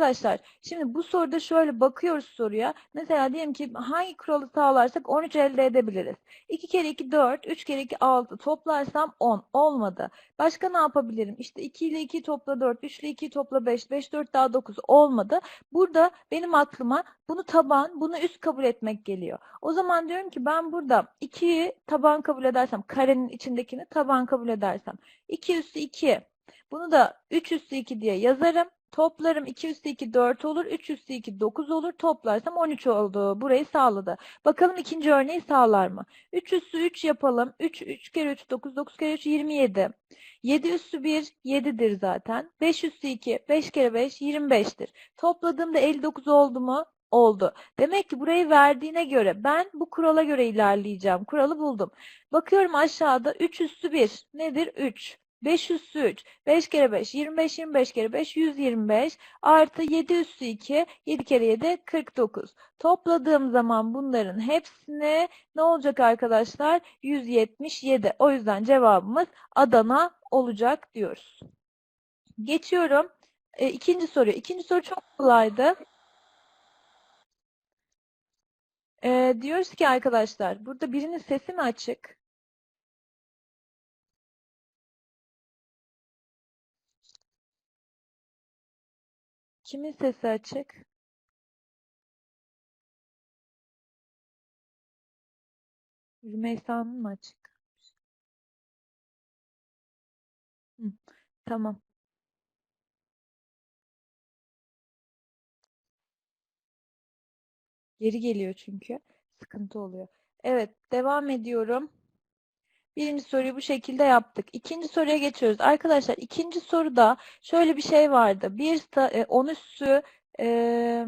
Arkadaşlar şimdi bu soruda şöyle bakıyoruz soruya. Mesela diyelim ki hangi kuralı sağlarsak 13 elde edebiliriz. 2 kere 2 4, 3 kere 2 6 toplarsam 10 olmadı. Başka ne yapabilirim? İşte 2 ile 2 topla 4, 3 ile 2 topla 5, 5 4 daha 9 olmadı. Burada benim aklıma bunu taban, bunu üst kabul etmek geliyor. O zaman diyorum ki ben burada 2'yi taban kabul edersem, karenin içindekini taban kabul edersem 2 üstü 2 bunu da 3 üstü 2 diye yazarım. Toplarım 2 üstü 2 4 olur. 3 üstü 2 9 olur. Toplarsam 13 oldu. Burayı sağladı. Bakalım ikinci örneği sağlar mı? 3 üstü 3 yapalım. 3, 3 kere 3 9, 9 kere 3 27. 7 üstü 1 7'dir zaten. 5 üstü 2 5 kere 5 25'tir. Topladığımda 59 oldu mu? Oldu. Demek ki burayı verdiğine göre ben bu kurala göre ilerleyeceğim. Kuralı buldum. Bakıyorum aşağıda 3 üstü 1 nedir? 3. 5 üstü 3. 5 kere 5. 25. 25 kere 5. 125. Artı 7 üstü 2. 7 kere 7. 49. Topladığım zaman bunların hepsine ne olacak arkadaşlar? 177. O yüzden cevabımız Adana olacak diyoruz. Geçiyorum. E, ikinci soru. İkinci soru çok kolaydı. E, diyoruz ki arkadaşlar burada birinin sesi mi açık? Kimin sesi açık? Rümeysa'nın mı açık? Hı, tamam. Geri geliyor çünkü. Sıkıntı oluyor. Evet, devam ediyorum. Birinci soruyu bu şekilde yaptık. İkinci soruya geçiyoruz. Arkadaşlar ikinci soruda şöyle bir şey vardı. Bir 10 üssü e,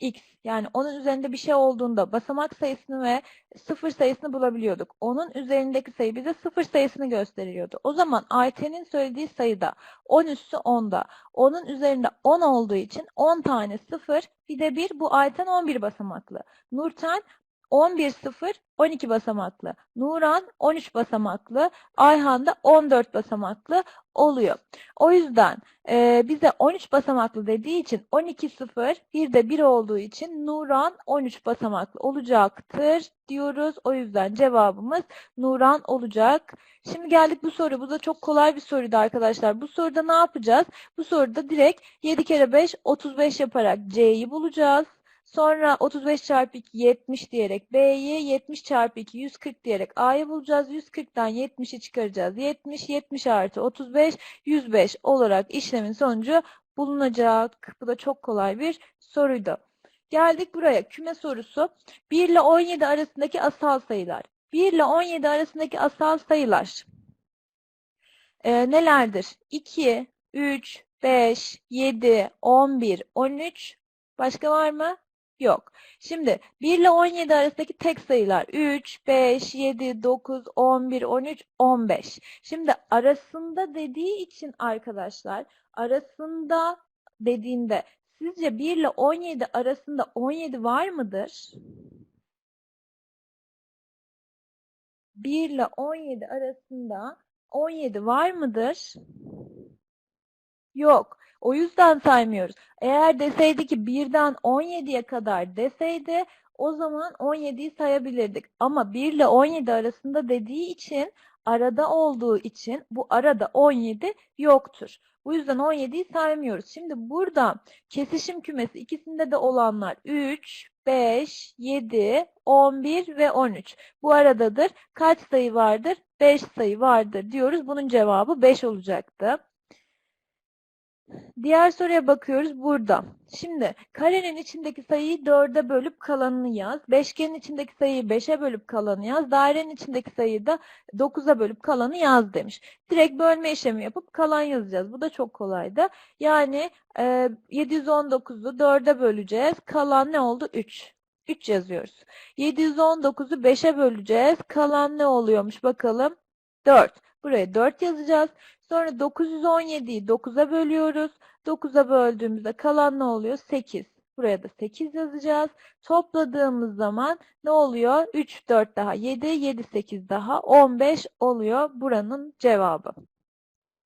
x yani onun üzerinde bir şey olduğunda basamak sayısını ve sıfır sayısını bulabiliyorduk. Onun üzerindeki sayı bize sıfır sayısını gösteriyordu. O zaman Ayten'in söylediği sayıda 10 üssü 10'da. Onun üzerinde 10 olduğu için 10 tane sıfır bir de 1 bu Ayten 11 basamaklı. Nurten 11 0 12 basamaklı. Nuran 13 basamaklı. Ayhan da 14 basamaklı oluyor. O yüzden e, bize 13 basamaklı dediği için 12 0 bir de 1 olduğu için Nuran 13 basamaklı olacaktır diyoruz. O yüzden cevabımız Nuran olacak. Şimdi geldik bu soru. Bu da çok kolay bir soruydu arkadaşlar. Bu soruda ne yapacağız? Bu soruda direkt 7 kere 5 35 yaparak C'yi bulacağız. Sonra 35 çarpı 2 70 diyerek B'yi 70 çarpı 2 140 diyerek A'yı bulacağız. 140'tan 70'i çıkaracağız. 70 70 artı 35 105 olarak işlemin sonucu bulunacak. Bu da çok kolay bir soruydu. Geldik buraya küme sorusu. 1 ile 17 arasındaki asal sayılar. 1 ile 17 arasındaki asal sayılar ee, nelerdir? 2, 3, 5, 7, 11, 13. Başka var mı? Yok. Şimdi 1 ile 17 arasındaki tek sayılar 3, 5, 7, 9, 11, 13, 15. Şimdi arasında dediği için arkadaşlar arasında dediğinde sizce 1 ile 17 arasında 17 var mıdır? 1 ile 17 arasında 17 var mıdır? Yok. O yüzden saymıyoruz. Eğer deseydi ki 1'den 17'ye kadar deseydi o zaman 17'yi sayabilirdik. Ama 1 ile 17 arasında dediği için arada olduğu için bu arada 17 yoktur. Bu yüzden 17'yi saymıyoruz. Şimdi burada kesişim kümesi ikisinde de olanlar 3, 5, 7, 11 ve 13. Bu aradadır. Kaç sayı vardır? 5 sayı vardır diyoruz. Bunun cevabı 5 olacaktı. Diğer soruya bakıyoruz burada. Şimdi karenin içindeki sayıyı 4'e bölüp kalanını yaz. Beşgenin içindeki sayıyı 5'e bölüp kalanı yaz. Dairenin içindeki sayıyı da 9'a bölüp kalanı yaz demiş. Direkt bölme işlemi yapıp kalan yazacağız. Bu da çok kolaydı. Yani e, 719'u 4'e böleceğiz. Kalan ne oldu? 3. 3 yazıyoruz. 719'u 5'e böleceğiz. Kalan ne oluyormuş bakalım? 4. Buraya 4 yazacağız. Sonra 917'yi 9'a bölüyoruz. 9'a böldüğümüzde kalan ne oluyor? 8. Buraya da 8 yazacağız. Topladığımız zaman ne oluyor? 3, 4 daha 7, 7, 8 daha 15 oluyor buranın cevabı.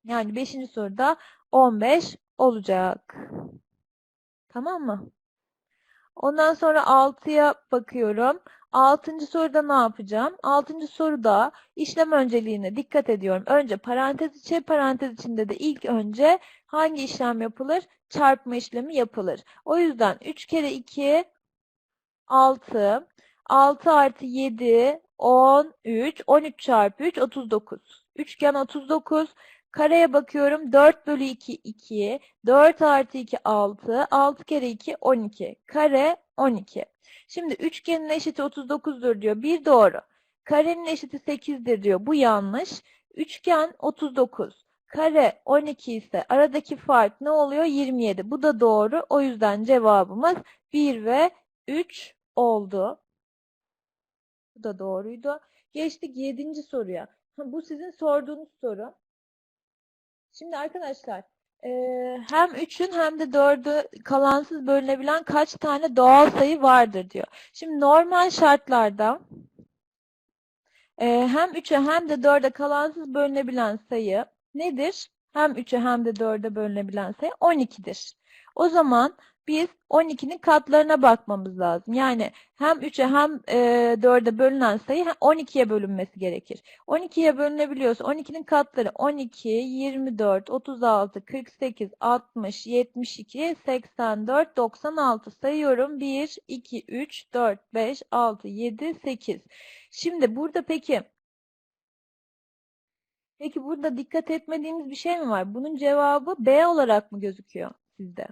Yani 5. soruda 15 olacak. Tamam mı? Ondan sonra 6'ya bakıyorum. 6. soruda ne yapacağım? 6. soruda işlem önceliğine dikkat ediyorum. Önce parantez içi, parantez içinde de ilk önce hangi işlem yapılır? Çarpma işlemi yapılır. O yüzden 3 kere 2 6, 6 artı 7 13, 13 çarpı 3 39. Üçgen 39. Kareye bakıyorum. 4 bölü 2 2. 4 artı 2 6. 6 kere 2 12. Kare 12. Şimdi üçgenin eşiti 39'dur diyor. Bir doğru. Karenin eşiti 8'dir diyor. Bu yanlış. Üçgen 39. Kare 12 ise aradaki fark ne oluyor? 27. Bu da doğru. O yüzden cevabımız 1 ve 3 oldu. Bu da doğruydu. Geçtik 7. soruya. Bu sizin sorduğunuz soru. Şimdi arkadaşlar eee, hem 3'ün hem de 4'ü kalansız bölünebilen kaç tane doğal sayı vardır diyor. Şimdi normal şartlarda eee, hem 3'e hem de 4'e kalansız bölünebilen sayı nedir? Hem 3'e hem de 4'e bölünebilen sayı 12'dir. O zaman biz 12'nin katlarına bakmamız lazım. Yani hem 3'e hem e, 4'e bölünen sayı 12'ye bölünmesi gerekir. 12'ye bölünebiliyorsa 12'nin katları 12, 24, 36, 48, 60, 72, 84, 96 sayıyorum. 1, 2, 3, 4, 5, 6, 7, 8. Şimdi burada peki Peki burada dikkat etmediğimiz bir şey mi var? Bunun cevabı B olarak mı gözüküyor sizde?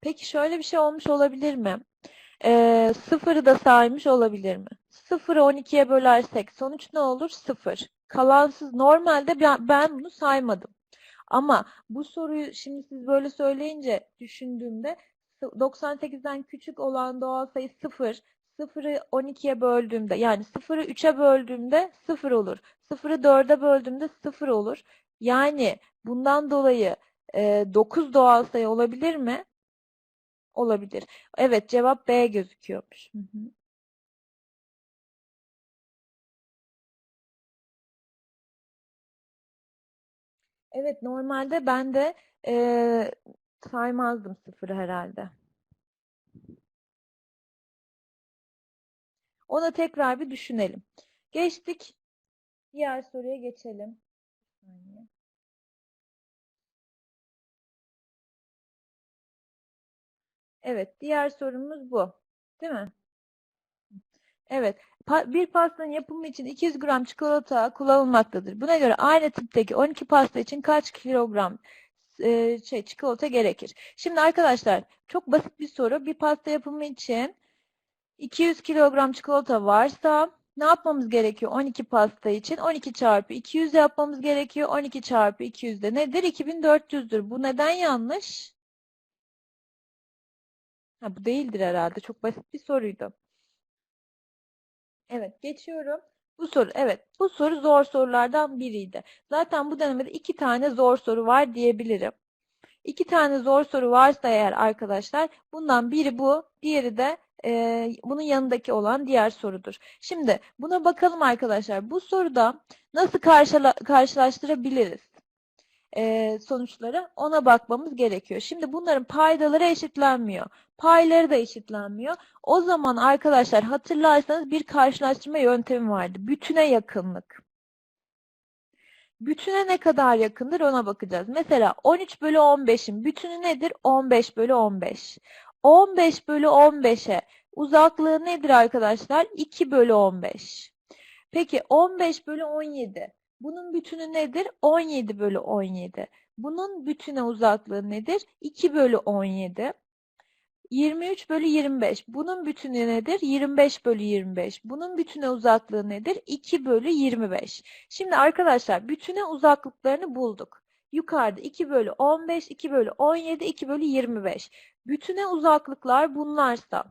Peki şöyle bir şey olmuş olabilir mi? Ee, sıfırı da saymış olabilir mi? Sıfırı 12'ye bölersek sonuç ne olur? Sıfır. Kalansız normalde ben bunu saymadım. Ama bu soruyu şimdi siz böyle söyleyince düşündüğümde 98'den küçük olan doğal sayı 0. 0'ı 12'ye böldüğümde yani 0'ı 3'e böldüğümde 0 olur. 0'ı 4'e böldüğümde 0 olur. Yani bundan dolayı e, 9 doğal sayı olabilir mi? Olabilir. Evet cevap B gözüküyormuş. Hı hı. Evet normalde ben de e, saymazdım sıfırı herhalde. Ona tekrar bir düşünelim. Geçtik. Diğer soruya geçelim. Evet, diğer sorumuz bu. Değil mi? Evet. Pa- bir pastanın yapımı için 200 gram çikolata kullanılmaktadır. Buna göre aynı tipteki 12 pasta için kaç kilogram e, şey çikolata gerekir? Şimdi arkadaşlar çok basit bir soru. Bir pasta yapımı için 200 kilogram çikolata varsa ne yapmamız gerekiyor 12 pasta için? 12 çarpı 200 yapmamız gerekiyor. 12 çarpı 200 de nedir? 2400'dür. Bu neden yanlış? Ha, bu değildir herhalde. Çok basit bir soruydu. Evet, geçiyorum. Bu soru, evet, bu soru zor sorulardan biriydi. Zaten bu denemede iki tane zor soru var diyebilirim. İki tane zor soru varsa eğer arkadaşlar, bundan biri bu, diğeri de e, bunun yanındaki olan diğer sorudur. Şimdi buna bakalım arkadaşlar. Bu soruda nasıl karşıla karşılaştırabiliriz? E, sonuçları ona bakmamız gerekiyor. Şimdi bunların paydaları eşitlenmiyor. Payları da eşitlenmiyor. O zaman arkadaşlar hatırlarsanız bir karşılaştırma yöntemi vardı. Bütüne yakınlık. Bütüne ne kadar yakındır ona bakacağız. Mesela 13 bölü 15'in bütünü nedir? 15 bölü 15. 15 bölü 15'e uzaklığı nedir arkadaşlar? 2 bölü 15. Peki 15 bölü 17. Bunun bütünü nedir? 17 bölü 17. Bunun bütüne uzaklığı nedir? 2 bölü 17. 23 bölü 25. Bunun bütünü nedir? 25 bölü 25. Bunun bütüne uzaklığı nedir? 2 bölü 25. Şimdi arkadaşlar bütüne uzaklıklarını bulduk. Yukarıda 2 bölü 15, 2 bölü 17, 2 bölü 25. Bütüne uzaklıklar bunlarsa,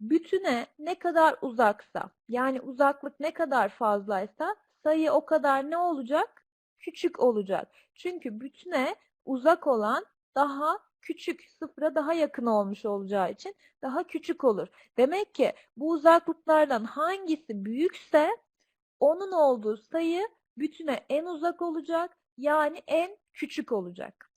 bütüne ne kadar uzaksa, yani uzaklık ne kadar fazlaysa sayı o kadar ne olacak? Küçük olacak. Çünkü bütüne uzak olan daha küçük, sıfıra daha yakın olmuş olacağı için daha küçük olur. Demek ki bu uzaklıklardan hangisi büyükse onun olduğu sayı bütüne en uzak olacak. Yani en küçük olacak.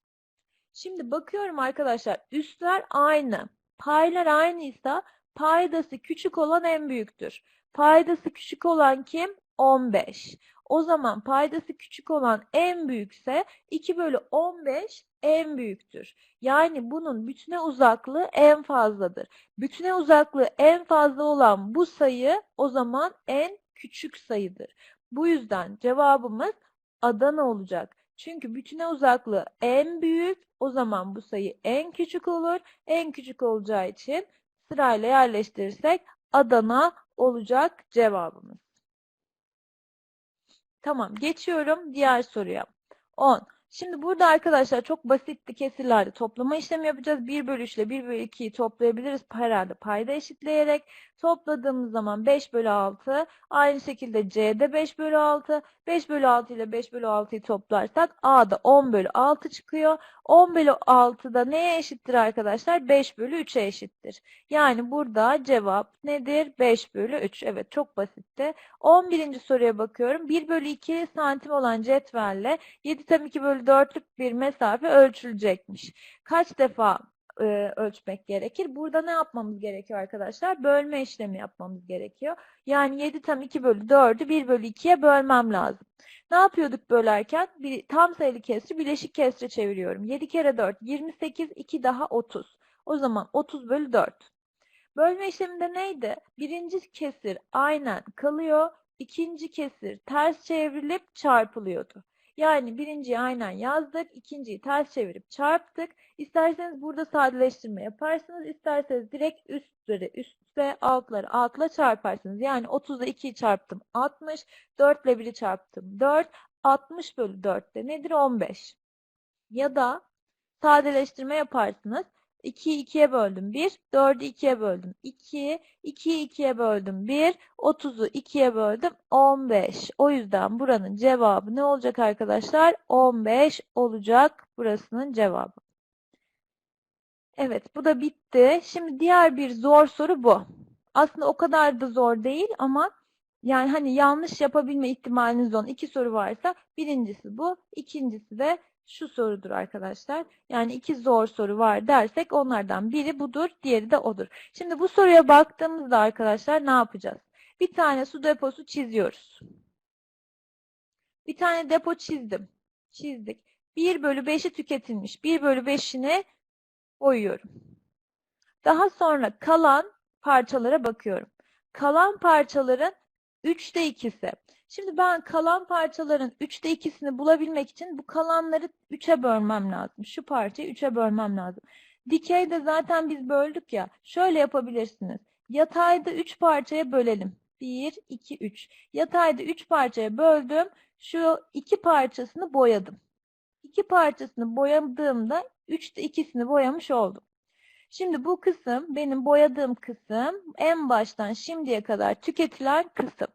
Şimdi bakıyorum arkadaşlar üstler aynı. Paylar aynıysa paydası küçük olan en büyüktür. Paydası küçük olan kim? 15. O zaman paydası küçük olan en büyükse 2 bölü 15 en büyüktür. Yani bunun bütüne uzaklığı en fazladır. Bütüne uzaklığı en fazla olan bu sayı o zaman en küçük sayıdır. Bu yüzden cevabımız Adana olacak. Çünkü bütüne uzaklığı en büyük, o zaman bu sayı en küçük olur. En küçük olacağı için sırayla yerleştirirsek Adana olacak cevabımız. Tamam, geçiyorum diğer soruya. 10. Şimdi burada arkadaşlar çok basitti kesirlerde toplama işlemi yapacağız. 1 bölü 3 ile 1 bölü 2'yi toplayabiliriz. Herhalde payda eşitleyerek. Topladığımız zaman 5 bölü 6. Aynı şekilde C'de 5 bölü 6. 5 bölü 6 ile 5 bölü 6'yı toplarsak A'da 10 bölü 6 çıkıyor. 10 bölü 6 da neye eşittir arkadaşlar? 5 bölü 3'e eşittir. Yani burada cevap nedir? 5 bölü 3. Evet çok basitti. 11. soruya bakıyorum. 1 bölü 2 santim olan cetvelle 7 tam 2 bölü 4'lük bir mesafe ölçülecekmiş. Kaç defa e, ölçmek gerekir? Burada ne yapmamız gerekiyor arkadaşlar? Bölme işlemi yapmamız gerekiyor. Yani 7 tam 2 bölü 4'ü 1 bölü 2'ye bölmem lazım. Ne yapıyorduk bölerken? Bir, tam sayılı kesri bileşik kesre çeviriyorum. 7 kere 4 28, 2 daha 30. O zaman 30 bölü 4. Bölme işleminde neydi? Birinci kesir aynen kalıyor. ikinci kesir ters çevrilip çarpılıyordu. Yani birinciyi aynen yazdık, ikinciyi ters çevirip çarptık. İsterseniz burada sadeleştirme yaparsınız, isterseniz direkt üstleri üstte, altları altla çarparsınız. Yani 30'da 2'yi çarptım 60, 4 ile 1'i çarptım 4, 60 bölü 4 de nedir? 15. Ya da sadeleştirme yaparsınız. 2'yi 2'ye böldüm 1, 4'ü 2'ye böldüm 2, 2'yi 2'ye böldüm 1, 30'u 2'ye böldüm 15. O yüzden buranın cevabı ne olacak arkadaşlar? 15 olacak burasının cevabı. Evet bu da bitti. Şimdi diğer bir zor soru bu. Aslında o kadar da zor değil ama yani hani yanlış yapabilme ihtimaliniz olan iki soru varsa birincisi bu, ikincisi de şu sorudur arkadaşlar. Yani iki zor soru var dersek onlardan biri budur, diğeri de odur. Şimdi bu soruya baktığımızda arkadaşlar ne yapacağız? Bir tane su deposu çiziyoruz. Bir tane depo çizdim. Çizdik. 1 bölü 5'i tüketilmiş. 1 bölü 5'ini boyuyorum. Daha sonra kalan parçalara bakıyorum. Kalan parçaların 3'te 2'si. Şimdi ben kalan parçaların 3'te 2'sini bulabilmek için bu kalanları 3'e bölmem lazım. Şu parçayı 3'e bölmem lazım. Dikeyde zaten biz böldük ya. Şöyle yapabilirsiniz. Yatayda 3 parçaya bölelim. 1, 2, 3. Yatayda 3 parçaya böldüm. Şu 2 parçasını boyadım. 2 parçasını boyadığımda 3'te 2'sini boyamış oldum. Şimdi bu kısım benim boyadığım kısım en baştan şimdiye kadar tüketilen kısım.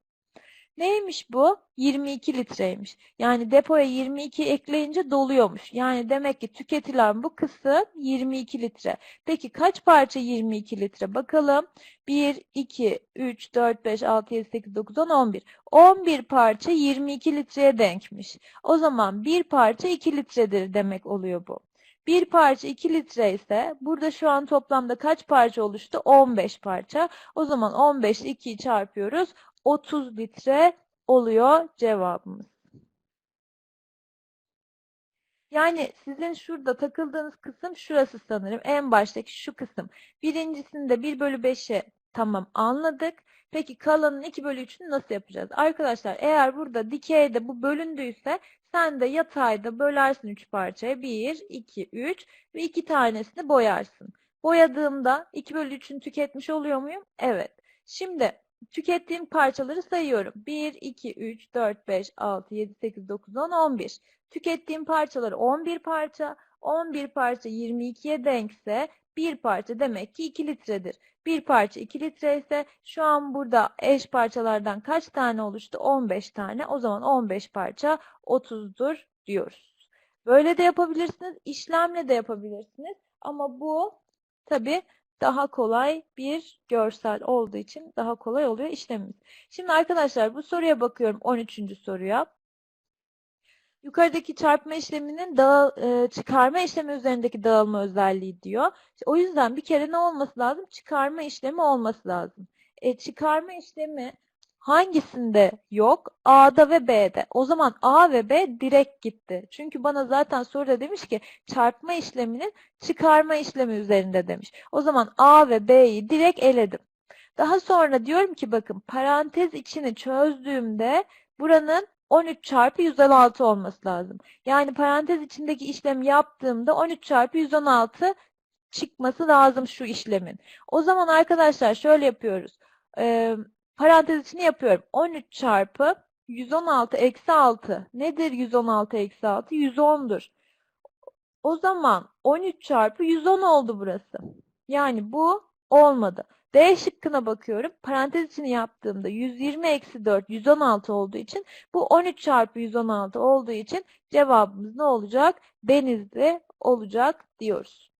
Neymiş bu? 22 litreymiş. Yani depoya 22 ekleyince doluyormuş. Yani demek ki tüketilen bu kısım 22 litre. Peki kaç parça 22 litre? Bakalım. 1, 2, 3, 4, 5, 6, 7, 8, 9, 10, 11. 11 parça 22 litreye denkmiş. O zaman bir parça 2 litredir demek oluyor bu. Bir parça 2 litre ise burada şu an toplamda kaç parça oluştu? 15 parça. O zaman 15 ile 2'yi çarpıyoruz. 30 litre oluyor cevabımız. Yani sizin şurada takıldığınız kısım şurası sanırım. En baştaki şu kısım. Birincisinde 1 bölü 5'i tamam anladık. Peki kalanın 2 bölü 3'ünü nasıl yapacağız? Arkadaşlar eğer burada dikeyde bu bölündüyse sen de yatayda bölersin 3 parçaya. 1, 2, 3 ve 2 tanesini boyarsın. Boyadığımda 2 bölü 3'ünü tüketmiş oluyor muyum? Evet. Şimdi tükettiğim parçaları sayıyorum. 1, 2, 3, 4, 5, 6, 7, 8, 9, 10, 11. Tükettiğim parçalar 11 parça. 11 parça 22'ye denkse bir parça demek ki 2 litredir. Bir parça 2 litre ise şu an burada eş parçalardan kaç tane oluştu? 15 tane. O zaman 15 parça 30'dur diyoruz. Böyle de yapabilirsiniz. işlemle de yapabilirsiniz. Ama bu tabii daha kolay bir görsel olduğu için daha kolay oluyor işlemimiz. Şimdi arkadaşlar bu soruya bakıyorum 13. soruya. Yukarıdaki çarpma işleminin dağıl, e, çıkarma işlemi üzerindeki dağılma özelliği diyor. O yüzden bir kere ne olması lazım? Çıkarma işlemi olması lazım. E, çıkarma işlemi hangisinde yok? A'da ve B'de. O zaman A ve B direkt gitti. Çünkü bana zaten soruda demiş ki çarpma işleminin çıkarma işlemi üzerinde demiş. O zaman A ve B'yi direkt eledim. Daha sonra diyorum ki bakın parantez içini çözdüğümde buranın 13 çarpı 116 olması lazım. Yani parantez içindeki işlemi yaptığımda 13 çarpı 116 çıkması lazım şu işlemin. O zaman arkadaşlar şöyle yapıyoruz. Ee, parantez içini yapıyorum. 13 çarpı 116 eksi 6. Nedir 116 eksi 6? 110'dur. O zaman 13 çarpı 110 oldu burası. Yani bu olmadı. D şıkkına bakıyorum. Parantez içini yaptığımda 120 eksi 4 116 olduğu için bu 13 çarpı 116 olduğu için cevabımız ne olacak? Denizli olacak diyoruz.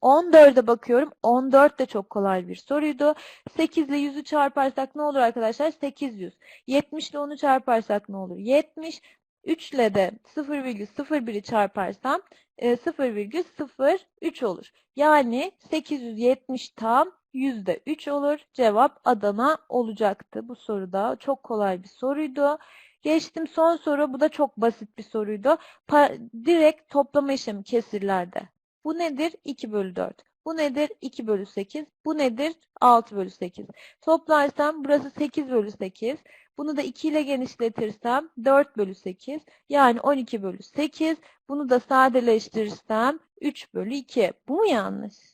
14'e bakıyorum. 14 de çok kolay bir soruydu. 8 ile 100'ü çarparsak ne olur arkadaşlar? 800. 70 ile 10'u çarparsak ne olur? 70. 3 ile de 0,01'i çarparsam e, 0,03 olur. Yani 870 tam yüzde üç olur. Cevap Adana olacaktı bu soruda. Çok kolay bir soruydu. Geçtim son soru. Bu da çok basit bir soruydu. Pa direkt toplama işlemi kesirlerde. Bu nedir? 2 bölü 4. Bu nedir? 2 bölü 8. Bu nedir? 6 bölü 8. Toplarsam burası 8 bölü 8. Bunu da 2 ile genişletirsem 4 bölü 8. Yani 12 bölü 8. Bunu da sadeleştirirsem 3 bölü 2. Bu mu yanlış?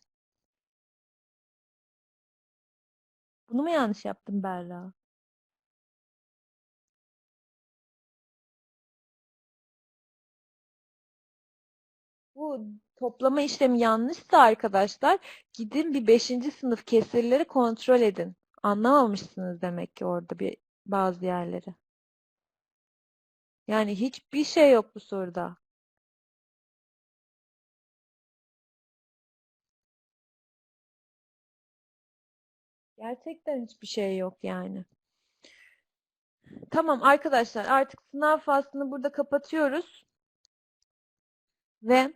Bunu mu yanlış yaptım Berra? Bu toplama işlemi yanlışsa arkadaşlar gidin bir 5. sınıf kesirleri kontrol edin. Anlamamışsınız demek ki orada bir bazı yerleri. Yani hiçbir şey yok bu soruda. Gerçekten hiçbir şey yok yani. Tamam arkadaşlar artık sınav faslını burada kapatıyoruz. Ve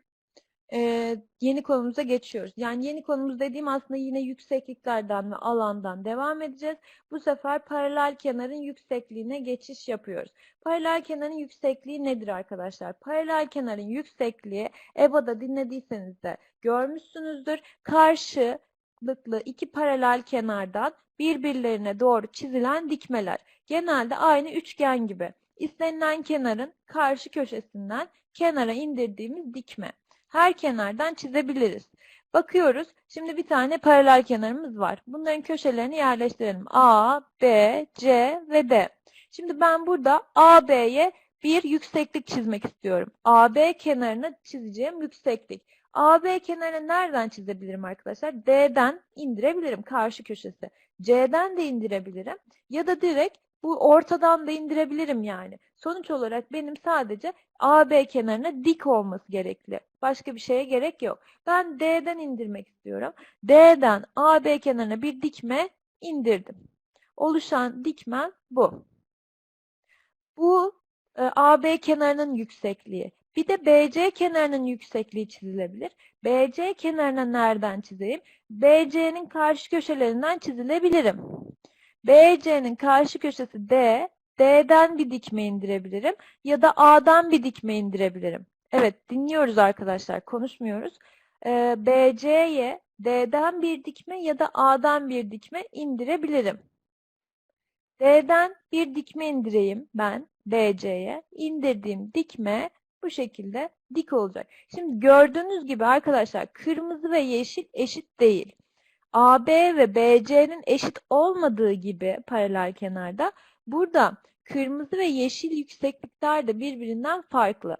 e, yeni konumuza geçiyoruz. Yani yeni konumuz dediğim aslında yine yüksekliklerden ve alandan devam edeceğiz. Bu sefer paralel kenarın yüksekliğine geçiş yapıyoruz. Paralel kenarın yüksekliği nedir arkadaşlar? Paralel kenarın yüksekliği EBA'da dinlediyseniz de görmüşsünüzdür. Karşılıklı iki paralel kenardan birbirlerine doğru çizilen dikmeler. Genelde aynı üçgen gibi. İstenilen kenarın karşı köşesinden kenara indirdiğimiz dikme. Her kenardan çizebiliriz. Bakıyoruz. Şimdi bir tane paralel kenarımız var. Bunların köşelerini yerleştirelim. A, B, C ve D. Şimdi ben burada AB'ye bir yükseklik çizmek istiyorum. AB kenarına çizeceğim yükseklik. AB kenarını nereden çizebilirim arkadaşlar? D'den indirebilirim karşı köşesi. C'den de indirebilirim. Ya da direkt bu ortadan da indirebilirim yani. Sonuç olarak benim sadece AB kenarına dik olması gerekli. Başka bir şeye gerek yok. Ben D'den indirmek istiyorum. D'den AB kenarına bir dikme indirdim. Oluşan dikmen bu. Bu e, AB kenarının yüksekliği. Bir de BC kenarının yüksekliği çizilebilir. BC kenarına nereden çizeyim? BC'nin karşı köşelerinden çizilebilirim. BC'nin karşı köşesi D. D'den bir dikme indirebilirim. Ya da A'dan bir dikme indirebilirim. Evet dinliyoruz arkadaşlar. Konuşmuyoruz. Ee, BC'ye D'den bir dikme ya da A'dan bir dikme indirebilirim. D'den bir dikme indireyim ben BC'ye. İndirdiğim dikme bu şekilde dik olacak. Şimdi gördüğünüz gibi arkadaşlar kırmızı ve yeşil eşit değil. AB ve BC'nin eşit olmadığı gibi paralel kenarda burada kırmızı ve yeşil yükseklikler de birbirinden farklı.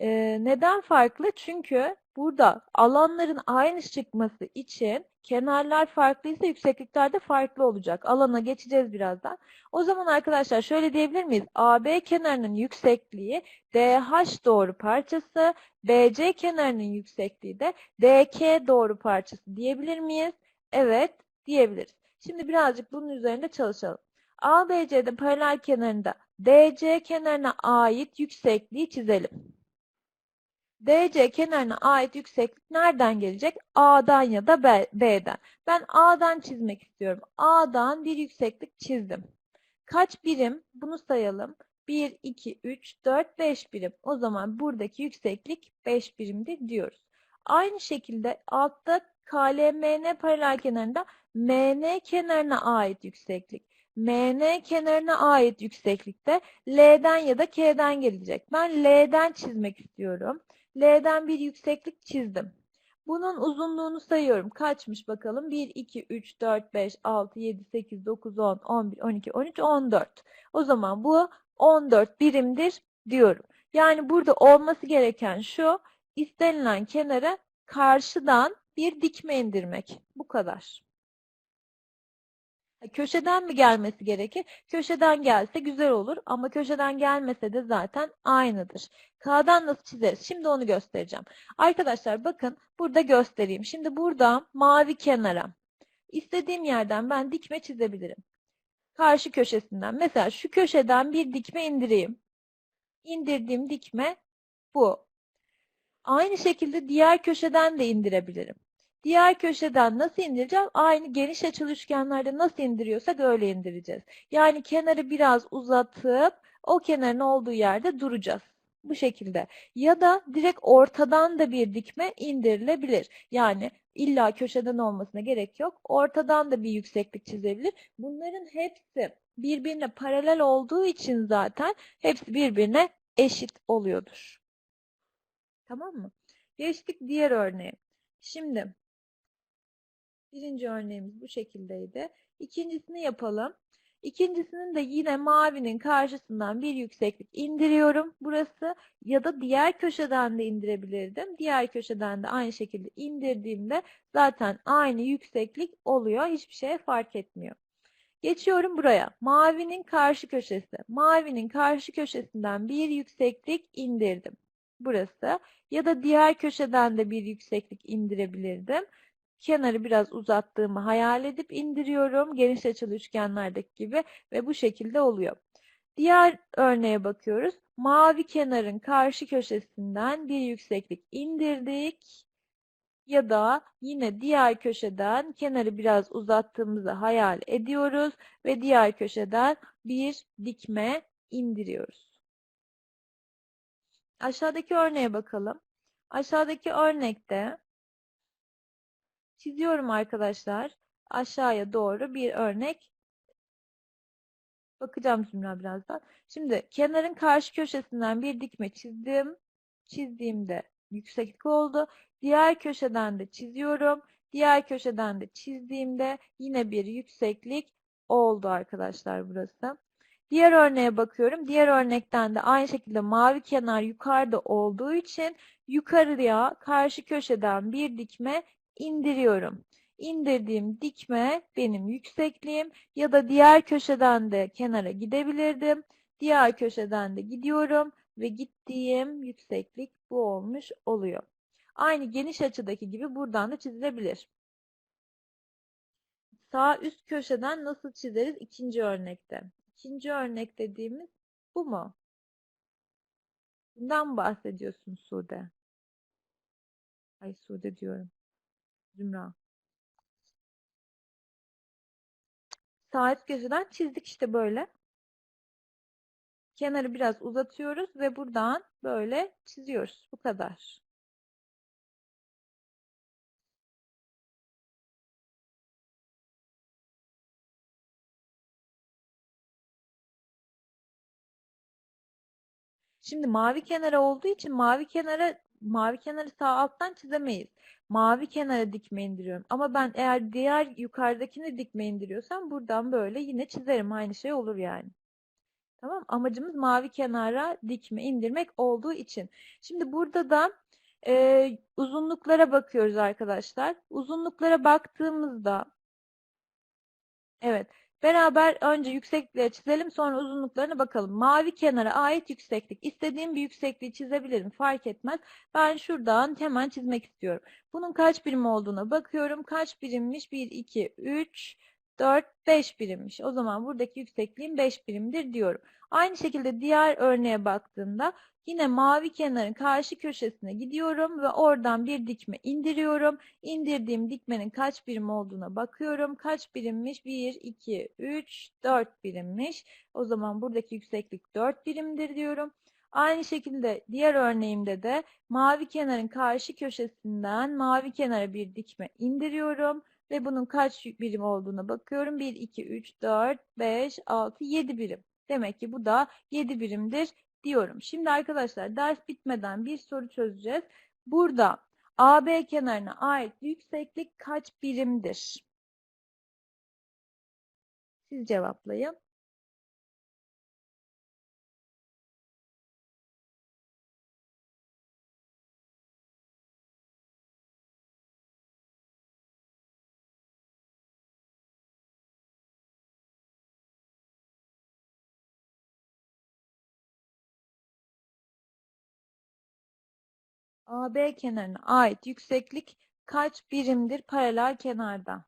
Ee, neden farklı? Çünkü burada alanların aynı çıkması için kenarlar farklıysa yükseklikler de farklı olacak. Alana geçeceğiz birazdan. O zaman arkadaşlar şöyle diyebilir miyiz? AB kenarının yüksekliği DH doğru parçası, BC kenarının yüksekliği de DK doğru parçası diyebilir miyiz? Evet, diyebiliriz. Şimdi birazcık bunun üzerinde çalışalım. ABC'de paralel kenarında DC kenarına ait yüksekliği çizelim. DC kenarına ait yükseklik nereden gelecek? A'dan ya da B'den. Ben A'dan çizmek istiyorum. A'dan bir yükseklik çizdim. Kaç birim? Bunu sayalım. 1, 2, 3, 4, 5 birim. O zaman buradaki yükseklik 5 birimdir diyoruz. Aynı şekilde altta KLMN paralel kenarında MN kenarına ait yükseklik. MN kenarına ait yükseklikte L'den ya da K'den gelecek. Ben L'den çizmek istiyorum. L'den bir yükseklik çizdim. Bunun uzunluğunu sayıyorum. Kaçmış bakalım? 1, 2, 3, 4, 5, 6, 7, 8, 9, 10, 11, 12, 13, 14. O zaman bu 14 birimdir diyorum. Yani burada olması gereken şu, istenilen kenara karşıdan bir dikme indirmek. Bu kadar. Köşeden mi gelmesi gerekir? Köşeden gelse güzel olur ama köşeden gelmese de zaten aynıdır. K'dan nasıl çizeriz? Şimdi onu göstereceğim. Arkadaşlar bakın burada göstereyim. Şimdi burada mavi kenara istediğim yerden ben dikme çizebilirim. Karşı köşesinden. Mesela şu köşeden bir dikme indireyim. İndirdiğim dikme bu. Aynı şekilde diğer köşeden de indirebilirim. Diğer köşeden nasıl indireceğim? Aynı geniş açılı üçgenlerde nasıl indiriyorsak öyle indireceğiz. Yani kenarı biraz uzatıp o kenarın olduğu yerde duracağız. Bu şekilde. Ya da direkt ortadan da bir dikme indirilebilir. Yani illa köşeden olmasına gerek yok. Ortadan da bir yükseklik çizebilir. Bunların hepsi birbirine paralel olduğu için zaten hepsi birbirine eşit oluyordur. Tamam mı? Geçtik diğer örneğe. Şimdi birinci örneğimiz bu şekildeydi. İkincisini yapalım. İkincisinin de yine mavinin karşısından bir yükseklik indiriyorum. Burası ya da diğer köşeden de indirebilirdim. Diğer köşeden de aynı şekilde indirdiğimde zaten aynı yükseklik oluyor. Hiçbir şey fark etmiyor. Geçiyorum buraya. Mavinin karşı köşesi. Mavinin karşı köşesinden bir yükseklik indirdim. Burası. Ya da diğer köşeden de bir yükseklik indirebilirdim. Kenarı biraz uzattığımı hayal edip indiriyorum. Geniş açılı üçgenlerdeki gibi ve bu şekilde oluyor. Diğer örneğe bakıyoruz. Mavi kenarın karşı köşesinden bir yükseklik indirdik. Ya da yine diğer köşeden kenarı biraz uzattığımızı hayal ediyoruz ve diğer köşeden bir dikme indiriyoruz. Aşağıdaki örneğe bakalım. Aşağıdaki örnekte çiziyorum arkadaşlar. Aşağıya doğru bir örnek bakacağım Zümra birazdan. Şimdi kenarın karşı köşesinden bir dikme çizdim. Çizdiğimde yükseklik oldu. Diğer köşeden de çiziyorum. Diğer köşeden de çizdiğimde yine bir yükseklik oldu arkadaşlar burası. Diğer örneğe bakıyorum. Diğer örnekten de aynı şekilde mavi kenar yukarıda olduğu için yukarıya karşı köşeden bir dikme indiriyorum. İndirdiğim dikme benim yüksekliğim ya da diğer köşeden de kenara gidebilirdim. Diğer köşeden de gidiyorum ve gittiğim yükseklik bu olmuş oluyor. Aynı geniş açıdaki gibi buradan da çizilebilir. Sağ üst köşeden nasıl çizeriz ikinci örnekte? İkinci örnek dediğimiz bu mu? Bundan bahsediyorsun Sude? Ay Sude diyorum. Zümra. Sağ üst köşeden çizdik işte böyle. Kenarı biraz uzatıyoruz ve buradan böyle çiziyoruz. Bu kadar. Şimdi mavi kenara olduğu için mavi kenara mavi kenarı sağ alttan çizemeyiz. Mavi kenara dikme indiriyorum. Ama ben eğer diğer yukarıdakini dikme indiriyorsam buradan böyle yine çizerim. Aynı şey olur yani. Tamam Amacımız mavi kenara dikme indirmek olduğu için. Şimdi burada da Ee, uzunluklara bakıyoruz arkadaşlar. Uzunluklara baktığımızda evet beraber önce yüksekliğe çizelim sonra uzunluklarına bakalım. Mavi kenara ait yükseklik. İstediğim bir yüksekliği çizebilirim fark etmez. Ben şuradan hemen çizmek istiyorum. Bunun kaç birim olduğuna bakıyorum. Kaç birimmiş? 1, 2, 3, 4, 5 birimmiş. O zaman buradaki yüksekliğim 5 birimdir diyorum. Aynı şekilde diğer örneğe baktığımda yine mavi kenarın karşı köşesine gidiyorum ve oradan bir dikme indiriyorum. İndirdiğim dikmenin kaç birim olduğuna bakıyorum. Kaç birimmiş? 1, 2, 3, 4 birimmiş. O zaman buradaki yükseklik 4 birimdir diyorum. Aynı şekilde diğer örneğimde de mavi kenarın karşı köşesinden mavi kenara bir dikme indiriyorum ve bunun kaç birim olduğuna bakıyorum. 1, 2, 3, 4, 5, 6, 7 birim. Demek ki bu da 7 birimdir diyorum. Şimdi arkadaşlar ders bitmeden bir soru çözeceğiz. Burada AB kenarına ait yükseklik kaç birimdir? Siz cevaplayın. AB kenarına ait yükseklik kaç birimdir paralel kenarda?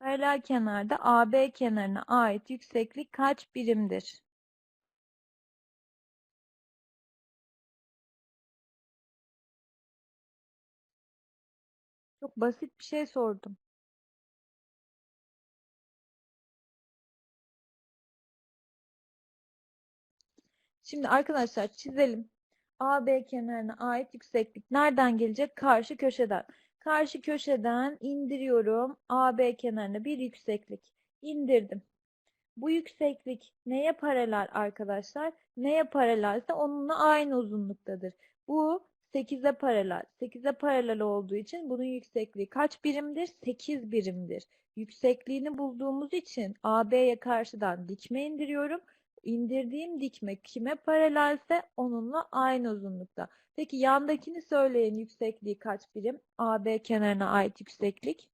Paralel kenarda AB kenarına ait yükseklik kaç birimdir? Çok basit bir şey sordum. Şimdi arkadaşlar çizelim. AB kenarına ait yükseklik nereden gelecek? Karşı köşeden. Karşı köşeden indiriyorum. AB kenarına bir yükseklik. İndirdim. Bu yükseklik neye paralel arkadaşlar? Neye paralelse onunla aynı uzunluktadır. Bu 8'e paralel. 8'e paralel olduğu için bunun yüksekliği kaç birimdir? 8 birimdir. Yüksekliğini bulduğumuz için AB'ye karşıdan dikme indiriyorum. İndirdiğim dikme kime paralelse onunla aynı uzunlukta. Peki yandakini söyleyin yüksekliği kaç birim? AB kenarına ait yükseklik.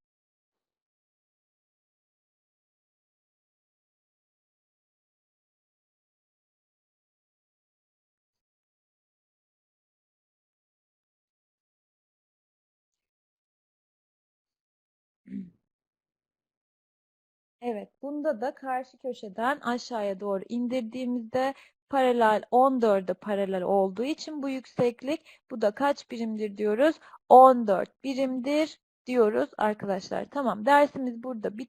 Bunda da karşı köşeden aşağıya doğru indirdiğimizde paralel 14'e paralel olduğu için bu yükseklik bu da kaç birimdir diyoruz? 14 birimdir diyoruz arkadaşlar. Tamam dersimiz burada bitiyor.